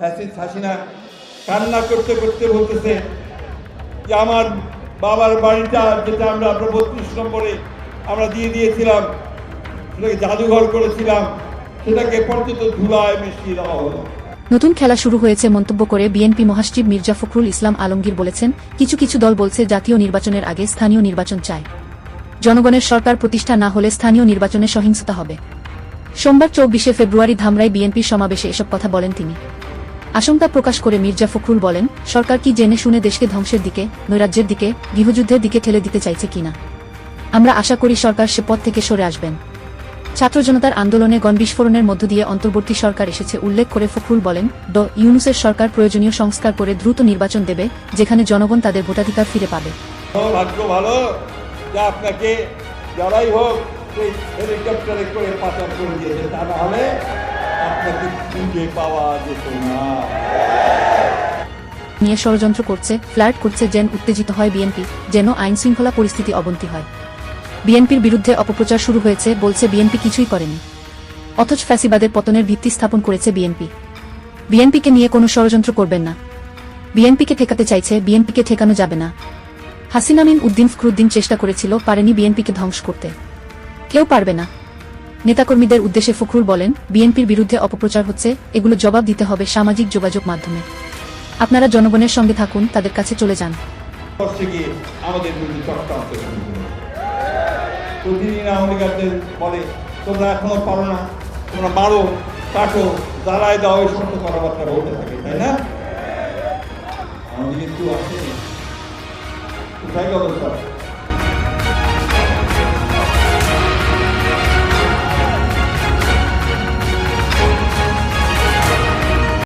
Fascist Hasina কান্না করতে করতে বলতেছে যে আমার বাবার বাড়িটা যেটা আমরা বত্রিশ নম্বরে আমরা দিয়ে দিয়েছিলাম, সেটাকে জাদুঘর করেছিলাম, সেটাকে পর্যন্ত ধুলায় মিশিয়ে দেওয়া হলো। নতুন খেলা শুরু হয়েছে মন্তব্য করে বিএনপি মহাসচিব মির্জা ফখরুল ইসলাম আলমগীর বলেছেন, কিছু কিছু দল বলছে জাতীয় নির্বাচনের আগে স্থানীয় নির্বাচন চায়। জনগণের সরকার প্রতিষ্ঠা না হলে স্থানীয় নির্বাচনে সহিংসতা হবে। সোমবার চব্বিশে ফেব্রুয়ারি ধামরাই বিএনপির সমাবেশে এসব কথা বলেন তিনি। আশঙ্কা প্রকাশ করে মির্জা ফখরুল বলেন, সরকার কি জেনে শুনে দেশকে ধ্বংসের দিকে, নৈরাজ্যের দিকে, গৃহযুদ্ধের দিকে ঠেলে দিতে চাইছে কিনা আমরা আশা করি সরকার সে পথ থেকে সরে আসবেন। ছাত্র জনতার আন্দোলনে গণবিস্ফোরণের মধ্য দিয়ে অন্তর্বর্তী সরকার এসেছে, উল্লেখ করে ফখরুল বলেন, ড ইউনুসের সরকার প্রয়োজনীয় সংস্কার করে দ্রুত নির্বাচন দেবে, যেখানে জনগণ তাদের ভোটাধিকার ফিরে পাবে। আপনাকে হেলিকপ্টারে করে পাচার করে দিয়েছে, তা না হলে আপনাকে খুঁজে পাওয়া যেত না। নিয়ে ষড়যন্ত্র করছে ফ্ল্যাট করছে যেন উত্তেজিত হয় বিএনপি যেন আইন শৃঙ্খলা পরিস্থিতি অবনতি হয়। বিএনপির বিরুদ্ধে অপপ্রচার শুরু হয়েছে বলছে বিএনপি কিছুই করেনি। অথচ ফ্যাসিবাদের পতনের ভিত্তি স্থাপন করেছে বিএনপি বিএনপিকে নিয়ে কোনো ষড়যন্ত্র করবেন না। বিএনপিকে ঠেকাতে চাইছে বিএনপিকে ঠেকানো যাবে না। হাসিনামিন উদ্দিন ফখরুদ্দিন চেষ্টা করেছিল, পারেনি বিএনপিকে ধ্বংস করতে। কেউ পারবে না। নেতাকর্মীদের উদ্দেশ্যে ফখরুল বলেন বিএনপির বিরুদ্ধে অপপ্রচার হচ্ছে, এগুলো জবাব দিতে হবে সামাজিক যোগাযোগ মাধ্যমে। আপনারা জনগণের সঙ্গে থাকুন, তাদের কাছে চলে যান। আমাদের তোমরা পারো না, তোমরা মারো, কাটো কথাবার্তা থাকে, তাই না? কিন্তু কোথায়